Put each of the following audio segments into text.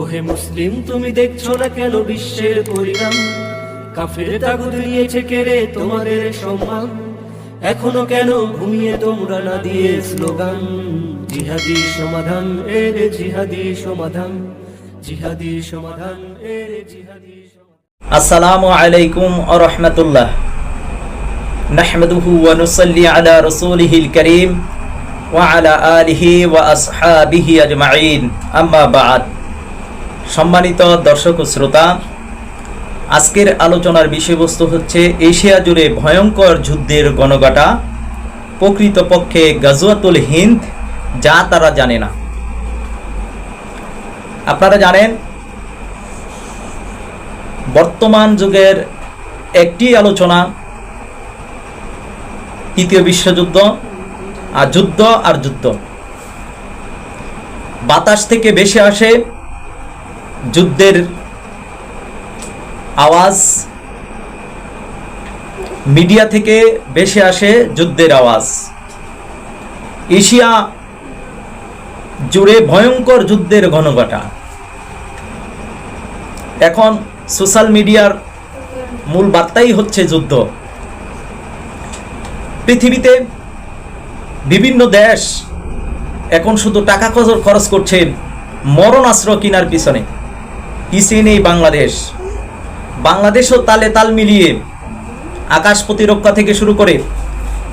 ওহে মুসলিম, তুমি দেখছ না কেন বিশ্বের পরিণাম? কাফের তাগুদ নিয়েছে কেড়ে তোমাদের সম্মান। এখনও কেন ঘুমিয়ে তোমরা না দিয়ে স্লোগান? জিহাদি সমাধান এর জিহাদি সমাধান। জিহাদি সমাধান এর জিহাদি আসসালামু আলাইকুম আ রহমতুল্লাহ। নাহমাদুহু ওয়া নুসাল্লি আলা রাসূলিহিল কারীম ওয়া আলা আলিহি ওয়া আসহাবিহি আজমাইন। আম্মা বাদ। সম্মানিত দর্শক শ্রোতা, আজকের আলোচনার বিষয়বস্তু হচ্ছে এশিয়া জুড়ে ভয়ঙ্কর যুদ্ধের গণগাটা। প্রকৃতপক্ষে গাজওয়াতুল হিন্দ, যা তারা জানে না। আপনারা জানেন, বর্তমান যুগের একটি আলোচনা, তৃতীয় বিশ্বযুদ্ধ, আর যুদ্ধ আর যুদ্ধ। বাতাস থেকে বেশি আসে যুদ্ধের আওয়াজ মিডিয়া থেকে বেশি আসে যুদ্ধের আওয়াজ। এশিয়া জুড়ে ভয়ঙ্কর যুদ্ধের ঘনঘটা। এখন সোশ্যাল মিডিয়ার মূল বার্তাই হচ্ছে যুদ্ধ। পৃথিবীতে বিভিন্ন দেশ এখন শুধু টাকা খরচ করছে মরণাস্ত্র কেনার পিছনে। পিছিয়ে নেই বাংলাদেশ। বাংলাদেশও তালে তাল মিলিয়ে আকাশ প্রতিরক্ষা থেকে শুরু করে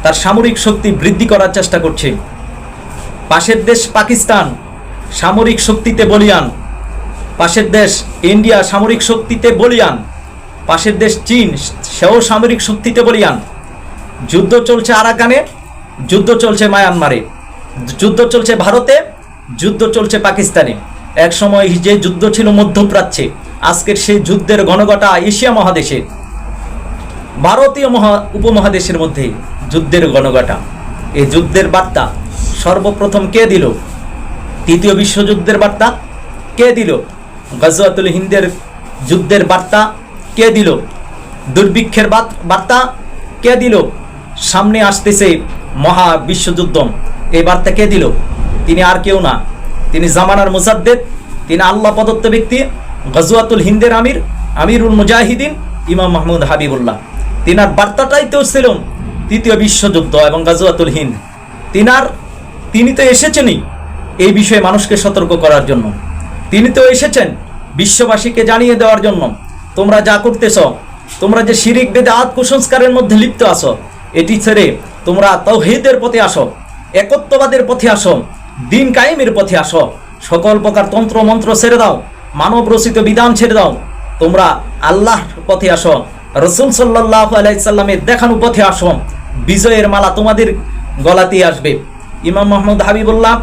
তার সামরিক শক্তি বৃদ্ধি করার চেষ্টা করছে। পাশের দেশ পাকিস্তান, সামরিক শক্তিতে বলিয়ান। পাশের দেশ ইন্ডিয়া, সামরিক শক্তিতে বলিয়ান। পাশের দেশ চীন, সেও সামরিক শক্তিতে বলিয়ান। যুদ্ধ চলছে আরাকানে, যুদ্ধ চলছে মায়ানমারে। যুদ্ধ চলছে ভারতে, যুদ্ধ চলছে পাকিস্তানে। এক সময় যে যুদ্ধ ছিল মধ্যপ্রাচ্যে, আজকের সেই যুদ্ধের ঘনঘটা এশিয়া মহাদেশে। ভারতীয় মহা উপমহাদেশের মধ্যে যুদ্ধের ঘনঘটা এই যুদ্ধের বার্তা সর্বপ্রথম কে দিল? তৃতীয় বিশ্বযুদ্ধের বার্তা কে দিল? গজওয়াতুল হিন্দের যুদ্ধের বার্তা কে দিল? দুর্ভিক্ষের বার্তা কে দিল? সামনে আসতেছে মহা বিশ্বযুদ্ধ এই বার্তা কে দিল? তিনি আর কেউ না। তিনি জামানার মুসাদ্দেদ তিনি আল্লাহ প্রদত্ত ব্যক্তি, গজওয়াতুল হিন্দের আমির, আমিরুল মুজাহিদিন, ইমাম মাহমুদ হাবিবুল্লাহ। তিনার বার্তাটাই তো ছিল তৃতীয় বিশ্বযুদ্ধ এবং গাজওয়াতুল হিন্দ। তিনার, তিনি তো এসেছেনই এই বিষয়ে মানুষকে সতর্ক করার জন্য। তিনি তো এসেছেন বিশ্ববাসীকে জানিয়ে দেওয়ার জন্য। তোমরা যা করতেছ, তোমরা যে শিরিক বেদে আত কুসংস্কারের মধ্যে লিপ্ত আছো, এটি ছেড়ে তোমরা তৌহিদের পথে আসো, একত্ববাদের পথে আসো, দিন কায়েমের পথে আসো। সকল প্রকার তন্ত্র মন্ত্র ছেড়ে দাও, মানব রচিত বিধান ছেড়ে দাও। তোমরা আল্লাহর পথে আসো, রসুল সাল্লাহ আলাইসাল্লামের দেখানো পথে আসো, বিজয়ের মালা তোমাদের গলাতেই আসবে। ইমাম মোহাম্মদ হাবিবুল্লাহ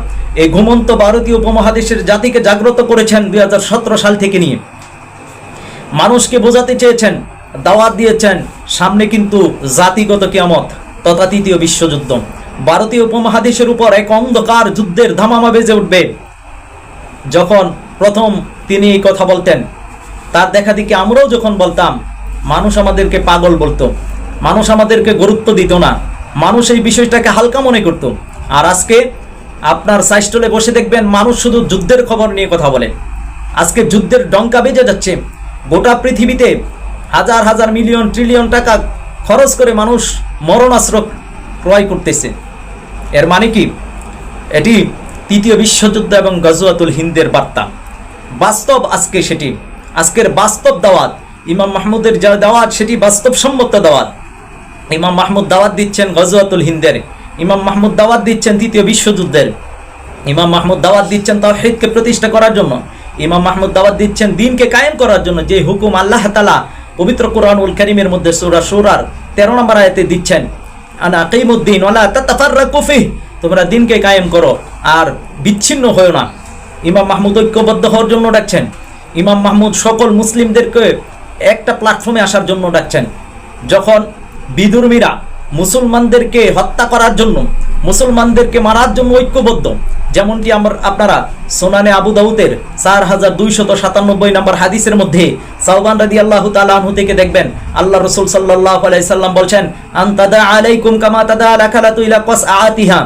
এই ঘুমন্ত ভারতীয় উপমহাদেশের জাতিকে জাগ্রত করেছেন দুই হাজার সতেরো সাল থেকে নিয়ে। মানুষকে বোঝাতে চেয়েছেন, দাওয়াত দিয়েছেন, সামনে কিন্তু জাতিগত কিয়ামত তথা তৃতীয় বিশ্বযুদ্ধ। ভারতীয় উপমহাদেশের উপর এক অন্ধকার যুদ্ধের ধামামা বেজে উঠবে। যখন প্রথম তিনি এই কথা বলতেন, তার দেখা দেখি আমরাও যখন বলতাম, মানুষ আমাদেরকে পাগল বলতো, মানুষ আমাদেরকে গুরুত্ব দিত না, মানুষ এই বিষয়টাকে হালকা মনে করত। আর আজকে আপনার সাইস্টলে বসে দেখবেন মানুষ শুধু যুদ্ধের খবর নিয়ে কথা বলে। আজকে যুদ্ধের ডঙ্কা বেজে যাচ্ছে, গোটা পৃথিবীতে হাজার হাজার মিলিয়ন ট্রিলিয়ন টাকা খরচ করে মানুষ মরণাস্ত্র ক্রয় করতেছে। এর মানে কি? এটি তৃতীয় বিশ্বযুদ্ধ এবং গজওয়াতুল হিন্দের বার্তা। বাস্তব আজকে সেটি। আজকের বাস্তব দাওয়াত, ইমাম মাহমুদের যা দাওয়াত, সেটি বাস্তবসম্মত দাওয়াত। ইমাম মাহমুদ দাওয়াত দিচ্ছেন গজওয়াতুল হিন্দের। ইমাম মাহমুদ দাওয়াত দিচ্ছেন তৃতীয় বিশ্বযুদ্ধের। ইমাম মাহমুদ দাওয়াত দিচ্ছেন তাওহীদকে প্রতিষ্ঠা করার জন্য। ইমাম মাহমুদ দাওয়াত দিচ্ছেন দিনকে কায়েম করার জন্য, যে হুকুম আল্লাহ তালা পবিত্র কোরআনুল করিমের মধ্যে সূরা সৌরার তেরো নম্বর আয়াতে দিচ্ছেন। আনা কিমুদ্দিন ওয়ালা তাতাফাররাকু ফিহ। তোমরা দিনকে কায়েম করো আর বিচ্ছিন্ন হয়েও না। ইমাম মাহমুদ ঐক্যবদ্ধ হওয়ার জন্য ডাকছেন। ইমাম মাহমুদ সকল মুসলিমদেরকে একটা প্ল্যাটফর্মে আসার জন্য ডাকছেন। যখন বিদুর্মীরা মুসলমানদেরকে হত্যা করার জন্য, মুসলমানদেরকে মারার জন্য ঐক্যবদ্ধ, যেমনটি আমার আপনারা সোনানে আবু দাউদের চার হাজার দুইশত সাতানব্বই নম্বর হাদিসের মধ্যে সাউবান রাদি আল্লাহ তালাহু থেকে দেখবেন, আল্লাহ রসুল সাল্লাহ আলাইসাল্লাম বলছেন আন্তাদা আলাইকুম কামা তাদা আলাকালা তুইলা কস আতিহা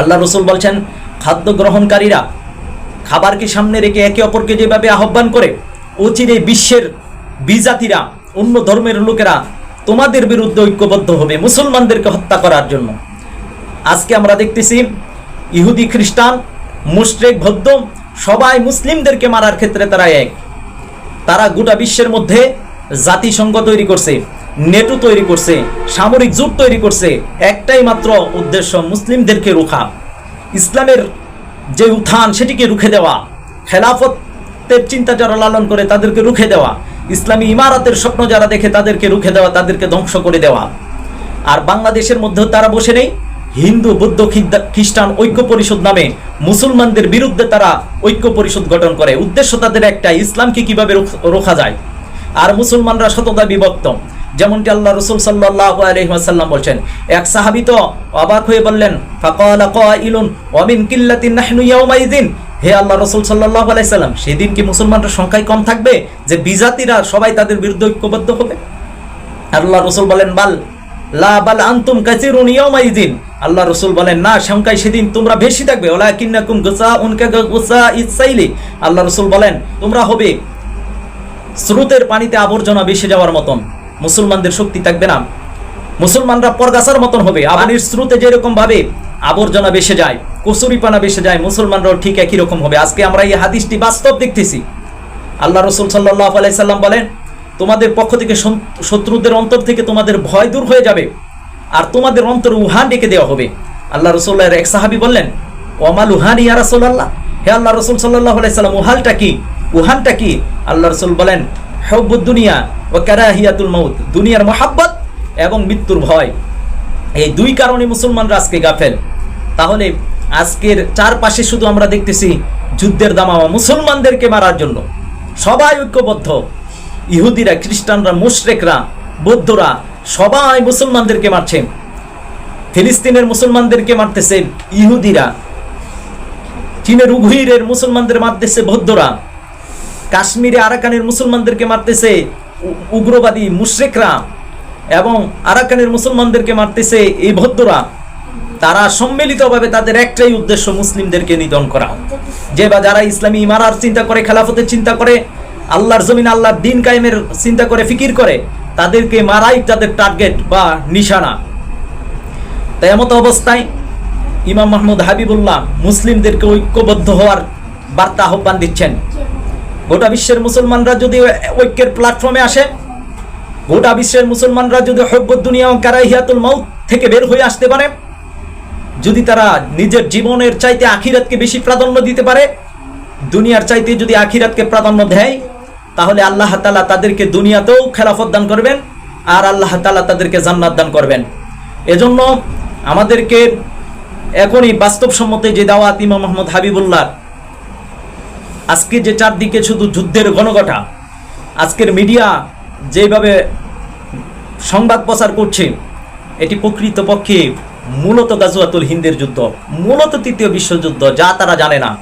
আল্লাহ রসুল বলছেন, খাদ্য গ্রহণকারীরা খাবারকে সামনে রেখে একে অপরকে যেভাবে আহ্বান করে, অচিরে বিশ্বের বিজাতিরা, অন্য ধর্মের লোকেরা তোমাদের বিরুদ্ধে ঐক্যবদ্ধ হবে, মুসলমানদেরকে হত্যা করার জন্য। আজকে আমরা দেখতেছি, ইহুদি খ্রিস্টান, মুশরেক বৌদ্ধ, সবাই মুসলিমদেরকে মারার ক্ষেত্রে তারা এক। তারা গোটা বিশ্বের মধ্যে জাতিসংঘ তৈরি করছে। নেটো তৈরি করছে, সামরিক জোট তৈরি করছে, একটাই মাত্র উদ্দেশ্য মুসলিমদেরকে রোখা। ইসলামের যে উত্থান, সেটিকে রুখে দেওয়া। খেলাফতের চিন্তা যারা লালন করে, তাদেরকে রুখে দেওয়া। ইসলামী ইমারতের স্বপ্ন যারা দেখে, তাদেরকে রুখে দেওয়া, তাদেরকে ধ্বংস করে দেওয়া। আর বাংলাদেশের মধ্যেও তারা বসে নেই। হিন্দু, বৌদ্ধ খ্রিস্টান ঐক্য পরিষদ নামে মুসলমানদের বিরুদ্ধে তারা ঐক্য পরিষদ গঠন করে। উদ্দেশ্য তাদের একটা ইসলামকে কীভাবে রোখা যায়? আর মুসলমানরা শতদা বিভক্ত যেমনটি আল্লাহ রসুল সাল্লাহ আলহিহাসাল্লাম বলছেন, এক সাহাবি তো অবাক হয়ে বললেন, ফাকালা হে আল্লাহ রসুল সাল্লাহ আলাইসাল্লাম সেদিন কি মুসলমানরা সংখ্যায় কম থাকবে যে বিজাতিরা সবাই তাদের বিরুদ্ধে ঐক্যবদ্ধ হবে? আল্লাহ রসুল বলেন, বাল, লা বাল আন্তুম আল্লাহ রসুল বলেন, না, সংখ্যায় সেদিন তোমরা বেশি থাকবে। ওলাকিন্নাকুম গুসা উনকা গুসা ইসাইলি আল্লাহ রসুল বলেন, তোমরা হবে স্রোতের পানিতে আবর্জনা ভেসে যাওয়ার মতন। মুসলমানদের শক্তি থাকবে না। মুসলমানরা পরগাছার মতন হবে। পানির স্রোতে যেরকম ভাবে আবর্জনা বেসে যায়, কচুরিপানা বেসে যায়, মুসলমানরাও ঠিক একই রকম হবে। আজকে আমরা এই হাদিসটি বাস্তব দেখতেছি। আল্লাহ রসুল সাল্লাহ আলাইসাল্লাম বলেন, তোমাদের পক্ষ থেকে শত্রুদের অন্তর থেকে তোমাদের ভয় দূর হয়ে যাবে আর তোমাদের অন্তর উহান ডেকে দেওয়া হবে। আল্লাহ রসুল্লাহর এক সাহাবি বললেন ওমাল উহান ইয়া রাসূলুল্লাহ? হে আল্লাহ রসুল সাল্লাহ আলাইসাল্লাম উহালটা কি? উহানটা কি? আল্লাহ রসুল বলেন দুনিয়া ও কারাহিয়াতুল মৌত দুনিয়ার মহাব্বত এবং মৃত্যুর ভয়। এই দুই কারণে মুসলমানরা আজকে গাফেল। তাহলে আজকের চারপাশে শুধু আমরা দেখতেছি যুদ্ধের দামামা মুসলমানদেরকে মারার জন্য। সবাই ঐক্যবদ্ধ। ইহুদিরা, খ্রিস্টানরা, মুশরেকরা, বৌদ্ধরা সবাই মুসলমানদেরকে মারছে। ফিলিস্তিনের মুসলমানদেরকে মারতেছে ইহুদিরা। চীনের উঘুইরের মুসলমানদের মারতেছে বৌদ্ধরা। কাশ্মীরে আরাকানের মুসলমানদেরকে মারতেছে উগ্রবাদী মুশরেকরা এবং আরাকানের মুসলমানদেরকে মারতেছে এই ভদ্ররা। তারা সম্মিলিতভাবে তাদের একটাই উদ্দেশ্য মুসলিমদেরকে নিধন করা। যে বা যারা ইসলামী ইমারার চিন্তা করে, খেলাফতের চিন্তা করে, আল্লাহর জমিন আল্লাহর দিন কায়েমের চিন্তা করে, ফিকির করে, তাদেরকে মারাই তাদের টার্গেট বা নিশানা। তাই এমত অবস্থায় ইমাম মাহমুদ হাবিবুল্লাহ মুসলিমদেরকে ঐক্যবদ্ধ হওয়ার বার্তা আহ্বান দিচ্ছেন। গোটা বিশ্বের মুসলমানরা যদি ঐক্যের প্ল্যাটফর্মে আসে, গোটা বিশ্বের মুসলমানরা যদি হব্বত দুনিয়া ও কারাইহিয়াতুল মাউত থেকে বের হয়ে আসতে পারে, যদি তারা নিজের জীবনের চাইতে আখিরাতকে বেশি প্রাধান্য দিতে পারে, দুনিয়ার চাইতে যদি আখিরাতকে প্রাধান্য দেয়, তাহলে আল্লাহ তালা তাদেরকে দুনিয়াতেও খেলাফত দান করবেন আর আল্লাহ তালা তাদেরকে জান্নাত দান করবেন। এজন্য আমাদেরকে এখনই বাস্তবসম্মত যে দাওয়াত মোহাম্মদ হাবিবুল্লাহ আজকে যে চারদিকে শুধু যুদ্ধের ঘনঘটা, আজকের মিডিয়া যেভাবে সংবাদ প্রচার করছে, এটি প্রকৃতপক্ষে মূলত গাজুয়াতুল হিন্দের যুদ্ধ, মূলত তৃতীয় বিশ্বযুদ্ধ, যা তারা জানে না।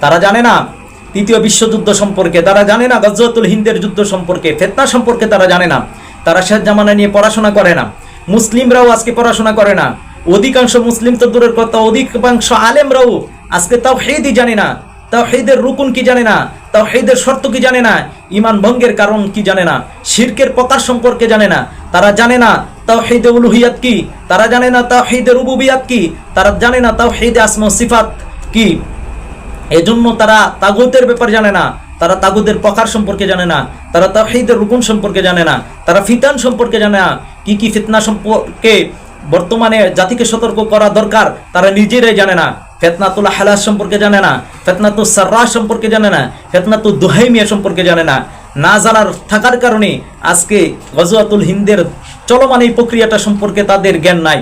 তারা জানে না তৃতীয় বিশ্বযুদ্ধ সম্পর্কে, তারা জানে না গাজুয়াতুল হিন্দের যুদ্ধ সম্পর্কে, ফেতনা সম্পর্কে তারা জানে না। তারা শেষ জামানা নিয়ে পড়াশোনা করে না। মুসলিমরাও আজকে পড়াশোনা করে না। অধিকাংশ মুসলিম তো দূরের কথা, অধিকাংশ আলেমরাও আজকে তাও হেদি জানে না। তাও হেদের রুকুন কি জানে না? তাও হেদের শর্ত কি জানে না? ইমান ভঙ্গের কারণ কি জানে না? শিরকের প্রকার সম্পর্কে জানে না? তারা জানে না তাও হেদে উলুহিয়াত কি? তারা জানে না তাও হেদের রুবুবিয়াত কি? তারা জানে না তাও হেদে আসমা সিফাত কি? এজন্য তারা তাগুতের ব্যাপার জানে না। তারা তাগুদের প্রকার সম্পর্কে জানে না। তারা তাহিদের রুকুন সম্পর্কে জানে না। তারা ফিতান সম্পর্কে জানে না। কি কি ফিতনা সম্পর্কে বর্তমানে জাতিকে সতর্ক করা দরকার, তারা নিজেরাই জানে না। ফেতনাতুল হালাস সম্পর্কে জানে না ফেতনাতুল সার্রা সম্পর্কে জানে না ফেতনাতুল দুহাইমিয়া সম্পর্কে জানে না। না জানার থাকার কারণে আজকে গজওয়াতুল হিন্দের চলমান এই প্রক্রিয়াটা সম্পর্কে তাদের জ্ঞান নাই।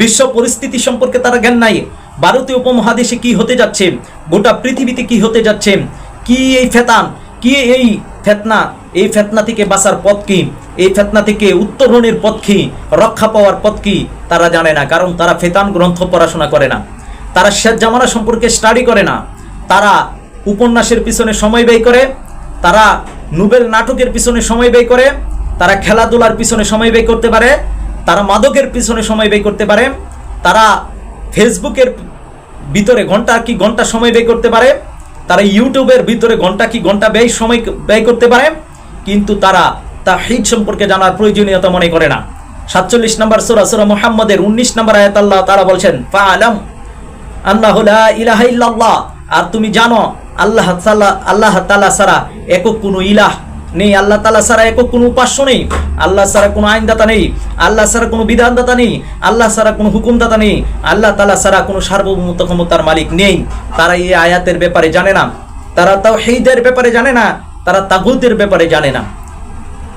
বিশ্ব পরিস্থিতি সম্পর্কে তারা জ্ঞান নাই। ভারতীয় উপমহাদেশে কি হতে যাচ্ছে? গোটা পৃথিবীতে কি হতে যাচ্ছে? কি এই ফেতান, কি এই ফেতনা এই ফেতনা থেকে বাঁচার পথ কি? এই ফেতনা থেকে উত্তরণের পথ কি? রক্ষা পাওয়ার পথ কি? তারা জানে না, কারণ তারা ফেতান গ্রন্থ পড়াশোনা করে না। তারা শেষ জামানা সম্পর্কে স্টাডি করে না। তারা উপন্যাসের পিছনে সময় ব্যয় করে, তারা নোবেল নাটকের পিছনে সময় ব্যয় করে, তারা খেলাধুলার পিছনে সময় ব্যয় করতে পারে, তারা মাদকের পিছনে সময় ব্যয় করতে পারে, তারা ফেসবুকের ভিতরে ঘণ্টা কি ঘণ্টা সময় ব্যয় করতে পারে, তারা ইউটিউবের ভিতরে ঘণ্টা কি ঘণ্টা ব্যয় সময় ব্যয় করতে পারে, কিন্তু তারা তা হিদ সম্পর্কে জানার প্রয়োজনীয়তা মনে করে না। সাতচল্লিশ নম্বর সুরা সুরা মুহাম্মদের উনিশ নম্বর আয়াত আল্লাহ তারা বলছেন ফা আলম আল্লাহ ইল্লাল্লাহ। আর তুমি জানো, আল্লাহ আল্লাহ তাআলা ছাড়া একক কোনো ইলাহ নেই। আল্লাহ তাআলা ছাড়া একক কোনো উপাস্য নেই। আল্লাহ ছাড়া কোনো আইনদাতা নেই। আল্লাহ সারা কোনো বিধানদাতা নেই। আল্লাহ ছাড়া কোনো হুকুমদাতা নেই। আল্লাহ তালা ছাড়া কোনো সার্বভৌমত্ব ক্ষমতার মালিক নেই। তারা এই আয়াতের ব্যাপারে জানে না। তারা তাও হেইদের ব্যাপারে জানে না। তারা তাগুতের ব্যাপারে জানে না।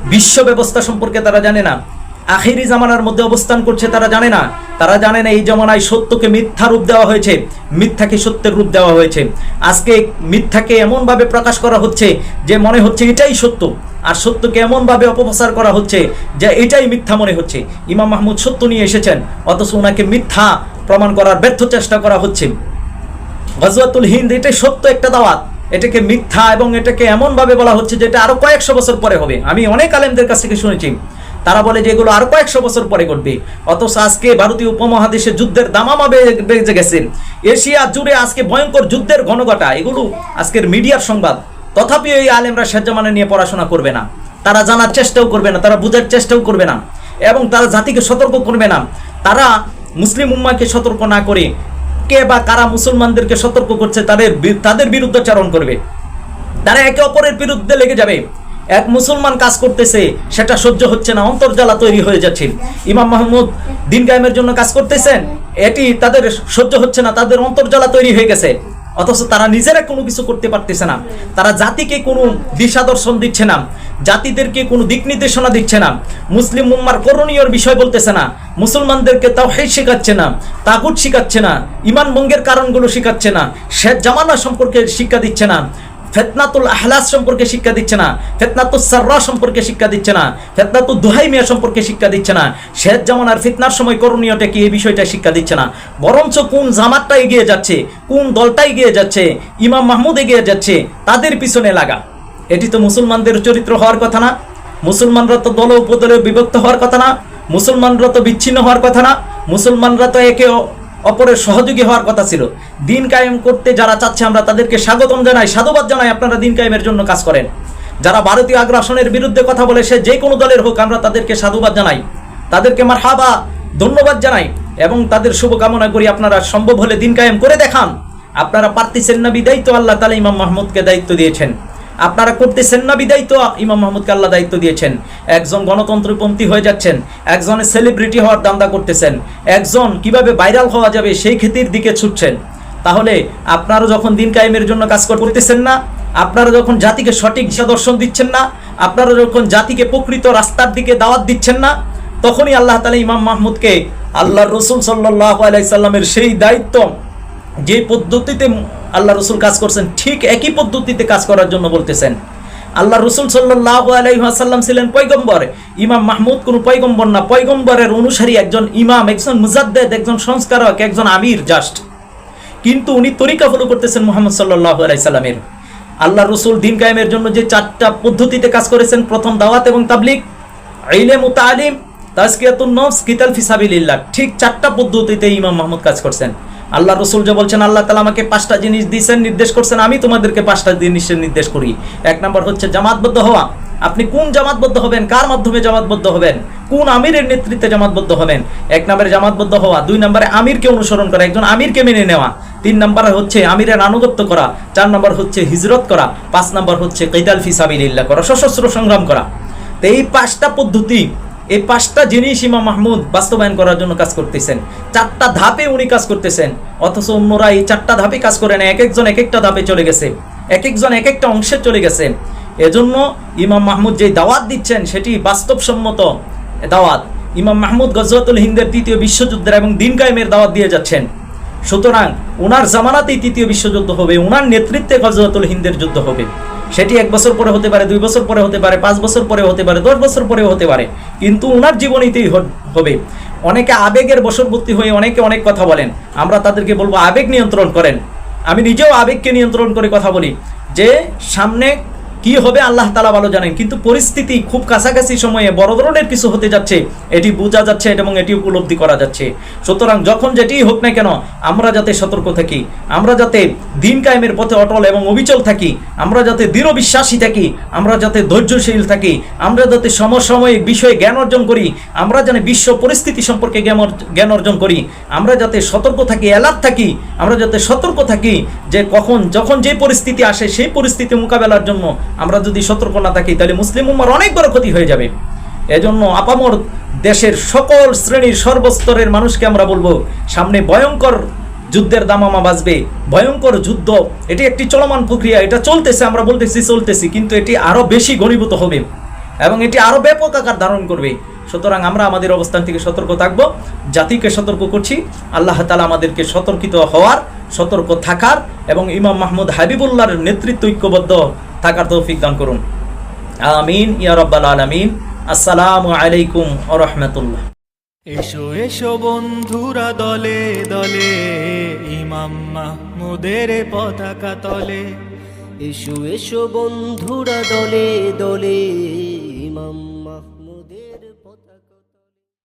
বিশ্ব ব্যবস্থা সম্পর্কে তারা জানে না। আখিরি জামানার মধ্যে অবস্থান করছে, তারা জানে না। তারা জানে না এই জমানায় সত্যকে মিথ্যা রূপ দেওয়া হয়েছে, মিথ্যাকে সত্যের রূপ দেওয়া হয়েছে। আজকে মিথ্যাকে এমনভাবে প্রকাশ করা হচ্ছে যে মনে হচ্ছে এটাই সত্য, আর সত্যকে এমনভাবে অপপ্রচার করা হচ্ছে যে এটাই মিথ্যা মনে হচ্ছে। ইমাম মাহমুদ সত্য নিয়ে এসেছেন, অথচ ওনাকে মিথ্যা প্রমাণ করার ব্যর্থ চেষ্টা করা হচ্ছে। গজওয়াতুল হিন্দ এটাই সত্য একটা দাওয়াত। এটাকে মিথ্যা এবং এটাকে এমন ভাবে বলা হচ্ছে যে এটা আরও কয়েকশো বছর পরে হবে। আমি অনেক আলেমদের কাছ থেকে শুনেছি। তারা বলে যে এগুলো আরও কয়েকশো বছর পরে ঘটবে। অথচ আজকে ভারতীয় উপমহাদেশে যুদ্ধের দামামা বেজে গেছে। এশিয়া জুড়ে আজকে ভয়ঙ্কর যুদ্ধের ঘনঘটা, এগুলো আজকের মিডিয়ার সংবাদ। তথাপি এই আলেমরা শেরজামানে নিয়ে পড়াশোনা করবে না। তারা জানার চেষ্টাও করবে না, তারা বোঝার চেষ্টাও করবে না। এবং তারা জাতিকে সতর্ক করবে না। তারা মুসলিম উম্মাকে সতর্ক না করে কে বা কারা মুসলমানদেরকে সতর্ক করছে তাদের তাদের বিরুদ্ধাচারণ করবে। তারা একে অপরের বিরুদ্ধে লেগে যাবে। এক মুসলমান কাজ করতেছে, সেটা সহ্য হচ্ছে না অন্তর্জালা তৈরি হয়ে যাচ্ছে। ইমাম মাহমুদ দিন কায়েমের জন্য কাজ করতেছেন, এটি তাদের সহ্য হচ্ছে না, তাদের অন্তর্জালা তৈরি হয়ে গেছে। অথচ তারা নিজেরা কোনো কিছু করতে পারতেছে না। তারা জাতিকে কোনো দিশা দর্শন দিচ্ছে না, জাতিদেরকে কোনো দিক নির্দেশনা দিচ্ছে না। মুসলিম উম্মার করণীয় বিষয় বলতেছে না, মুসলমানদেরকে তাও হেদ শেখাচ্ছে না, তাগুত শিখাচ্ছে না ইমান ভঙ্গের কারণগুলো শিখাচ্ছে না, শেখ জামানা সম্পর্কে শিক্ষা দিচ্ছে না। ফেতনাতুল আহলাস সম্পর্কে শিক্ষা দিচ্ছে না ফেতনাতুল সাররা সম্পর্কে শিক্ষা দিচ্ছে না ফেতনাতুল দুহাই মিয়া সম্পর্কে শিক্ষা দিচ্ছে না। শেখ জামানার ফিতনার সময় করণীয়টা কি এই বিষয়টা শিক্ষা দিচ্ছে না। বরঞ্চ কোন জামাতটা এগিয়ে যাচ্ছে, কোন দলটা এগিয়ে যাচ্ছে, ইমাম মাহমুদ এগিয়ে যাচ্ছে, তাদের পিছনে লাগা। এটি তো মুসলমানদের চরিত্র হওয়ার কথা না, মুসলমানরা তো দল উপদলে বিভক্ত হওয়ার কথা না, মুসলমানরা তো বিচ্ছিন্ন হওয়ার কথা না, মুসলমানরা তো একে অপরের সহযোগী হওয়ার কথা ছিল। দিন কায়েম করতে যারা চাচ্ছে, আমরা তাদেরকে স্বাগতম জানাই, সাধুবাদ জানাই আপনারা দিন কায়েমের জন্য কাজ করেন। যারা ভারতীয় আগ্রাসনের বিরুদ্ধে কথা বলে, সে যে কোনো দলের হোক, আমরা তাদেরকে সাধুবাদ জানাই, তাদেরকে মার হাবা ধন্যবাদ জানাই, এবং তাদের শুভকামনা করি আপনারা সম্ভব হলে দিন কায়েম করে দেখান। আপনারা পারতেছেন না বিদায় তো আল্লাহ তালা ইমাম মাহমুদকে দায়িত্ব দিয়েছেন। আপনারা করতেছেন না বিদায় তো ইমাম মাহমুদকে আল্লাহ দায়িত্ব দিয়েছেন। একজন গণতন্ত্রপন্থী হয়ে যাচ্ছেন একজনের সেলিব্রিটি হওয়ার দান্দা করতেছেন, একজন কীভাবে ভাইরাল হওয়া যাবে সেই ক্ষেতির দিকে ছুটছেন। তাহলে আপনারা যখন দিন কায়েমের জন্য কাজ করতেছেন না, আপনারা যখন জাতিকে সঠিক দর্শন দিচ্ছেন না, আপনারা যখন জাতিকে প্রকৃত রাস্তার দিকে দাওয়াত দিচ্ছেন না, তখনই আল্লাহ তালা ইমাম মাহমুদকে আল্লাহ রসুল সাল্লাহ আলাইসাল্লামের সেই দায়িত্ব যে পদ্ধতিতে আল্লাহ রসুল কাজ করছেন, ঠিক একই পদ্ধতিতে কাজ করার জন্য বলতেছেন। আল্লাহ রসুল সাল্লাহ ছিলেন পৈগম্বর ইমাম মাহমুদ কোন পৈগম্বর না পৈগম্বরের অনুসারী একজন ইমাম, একজন মুজাদ্দেদ, একজন সংস্কারক, একজন আমির, জাস্ট। কিন্তু উনি তরিকা ফলো করতেছেন মোহাম্মদ সাল্লাহ আলাইসাল্লামের আল্লাহ রসুল দিন কায়েমের জন্য যে চারটা পদ্ধতিতে কাজ করেছেন, প্রথম দাওয়াত এবং তাবলিক ইলেম ও তালিম ফিসাবিলিল্লাহ ঠিক চারটা পদ্ধতিতে ইমাম মাহমুদ কাজ করছেন। আল্লাহ রসুল যে বলছেন, আল্লাহ তালা আমাকে পাঁচটা জিনিস দিয়েছেন, নির্দেশ করছেন, আমি তোমাদেরকে পাঁচটা জিনিসের নির্দেশ করি। এক নম্বর হচ্ছে জামাতবদ্ধ হওয়া। আপনি কোন জামাতবদ্ধ হবেন? কার মাধ্যমে জামাতবদ্ধ হবেন? কোন আমিরের নেতৃত্বে জামাতবদ্ধ হবেন? এক নম্বরে জামাতবদ্ধ হওয়া। দুই নম্বরে আমিরকে অনুসরণ করা। একজন আমিরকে মেনে নেওয়া। তিন নম্বর হচ্ছে আমিরের আনুগত্য করা। চার নম্বর হচ্ছে হিজরত করা। পাঁচ নম্বর হচ্ছে কৈদাল ফিসাবিল্লাহ করা। সশস্ত্র সংগ্রাম করা। তো এই পাঁচটা পদ্ধতি এই পাঁচটা জিনিস ইমাম মাহমুদ বাস্তবায়ন করার জন্য কাজ করতেছেন। চারটা ধাপে উনি কাজ করতেছেন, অথচ অন্যরা এই চারটা ধাপে কাজ করে না এক একজন এক একটা ধাপে চলে গেছে এক একজন এক একটা অংশে চলে গেছে। এজন্য ইমাম মাহমুদ যে দাওয়াত দিচ্ছেন, সেটি বাস্তবসম্মত দাওয়াত। ইমাম মাহমুদ গজওয়াতুল হিন্দের তৃতীয় বিশ্বযুদ্ধের এবং দিন কায়েমের দাওয়াত দিয়ে যাচ্ছেন। সুতরাং ওনার জামানাতেই তৃতীয় বিশ্বযুদ্ধ হবে ওনার নেতৃত্বে গজওয়াতুল হিন্দের যুদ্ধ হবে। সেটি এক বছর পরে হতে পারে, দুই বছর পরে হতে পারে, পাঁচ বছর পরে হতে পারে, দশ বছর পরে হতে পারে। কিন্তু ওনার জীবনীতেই হবে। অনেকে আবেগের বশবর্তী হয়ে অনেকে অনেক কথা বলেন। আমরা তাদেরকে বলব, আবেগ নিয়ন্ত্রণ করেন। আমি নিজেও আবেগকে নিয়ন্ত্রণ করে কথা বলি। যে সামনে কি হবে আল্লাহ তালা ভালো জানেন, কিন্তু পরিস্থিতি খুব কাছাকাছি সময়ে বড় ধরনের কিছু হতে যাচ্ছে, এটি বোঝা যাচ্ছে এবং এটি উপলব্ধি করা যাচ্ছে। সুতরাং যখন যেটি হোক না কেন, আমরা যাতে সতর্ক থাকি, আমরা যাতে দিন কায়েমের পথে অটল এবং অবিচল থাকি, আমরা যাতে দৃঢ় বিশ্বাসী থাকি, আমরা যাতে ধৈর্যশীল থাকি, আমরা যাতে সমসাময়িক বিষয়ে জ্ঞান অর্জন করি, আমরা যেন বিশ্ব পরিস্থিতি সম্পর্কে জ্ঞান অর্জন করি, আমরা যাতে সতর্ক থাকি অ্যালার্ট থাকি, আমরা যাতে সতর্ক থাকি যে কখন, যখন যে পরিস্থিতি আসে, সেই পরিস্থিতি মোকাবেলার জন্য আমরা যদি সতর্ক না থাকি, তাহলে মুসলিম উম্মার অনেক বড় ক্ষতি হয়ে যাবে। এজন্য আপামর দেশের সকল শ্রেণির সর্বস্তরের মানুষকে আমরা বলব, সামনে ভয়ঙ্কর যুদ্ধের দামামা বাজবে, ভয়ঙ্কর যুদ্ধ, এটি একটি চলমান প্রক্রিয়া, এটা চলতেছে, আমরা বলতেছি চলতেছি, কিন্তু এটি আরও বেশি ঘনীভূত হবে এবং এটি আরও ব্যাপক আকার ধারণ করবে। সুতরাং আমরা আমাদের অবস্থান থেকে সতর্ক থাকব, জাতিকে সতর্ক করছি, আল্লাহ তালা আমাদেরকে সতর্কিত হওয়ার, সতর্ক থাকার এবং ইমাম মাহমুদ হাবিবুল্লাহর নেতৃত্ব ঐক্যবদ্ধ থাকার তৌফিক দান করুন। আমিন, ইয়া রব্বাল আলামিন। আসসালামু আলাইকুম ওয়া রাহমাতুল্লাহ। এসো এসো বন্ধুরা, দলে দলে, ইমাম মাহমুদের পতাকা তলে। এসো এসো বন্ধুরা, দলে দলে, ইমাম